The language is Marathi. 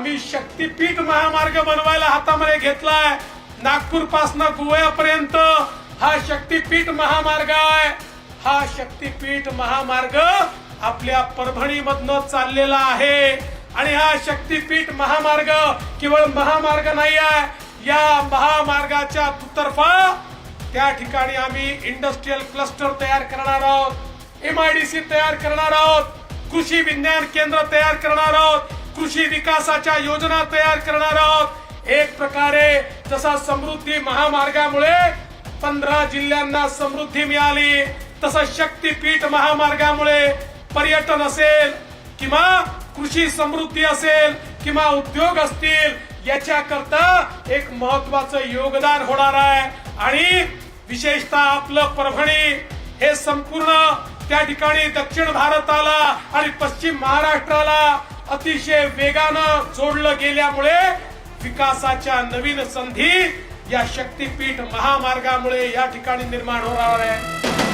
आम्ही शक्तीपीठ महामार्ग बनवायला हातामध्ये घेतलाय. नागपूर पासनं गोव्यापर्यंत हा शक्तीपीठ महामार्ग आहे. हा शक्तीपीठ महामार्ग आपल्या परभणी मधनं चाललेला आहे. आणि हा शक्तीपीठ महामार्ग केवळ महामार्ग नाही आहे. या महामार्गाच्या दुतर्फा त्या ठिकाणी आम्ही इंडस्ट्रीयल क्लस्टर तयार करणार आहोत. एमआयडीसी तयार करणार आहोत. कृषी विज्ञान केंद्र तयार करणार आहोत. कृषी विकासाच्या योजना तयार करणार आहोत. एक प्रकारे जसा समृद्धी महामार्गामुळे पंधरा जिल्ह्यांना समृद्धी मिळाली. तसं शक्तीपीठ महामार्गामुळे पर्यटन असेल किंवा कृषी समृद्धी असेल किंवा उद्योग असतील याच्याकरता एक महत्वाचं योगदान होणार आहे. आणि विशेषतः आपलं परभणी हे संपूर्ण त्या ठिकाणी दक्षिण भारताला आणि पश्चिम महाराष्ट्राला अतिशय वेगानं जोडलं गेल्यामुळे विकासाच्या नवीन संधी या शक्तीपीठ महामार्गामुळे या ठिकाणी निर्माण होणार आहे.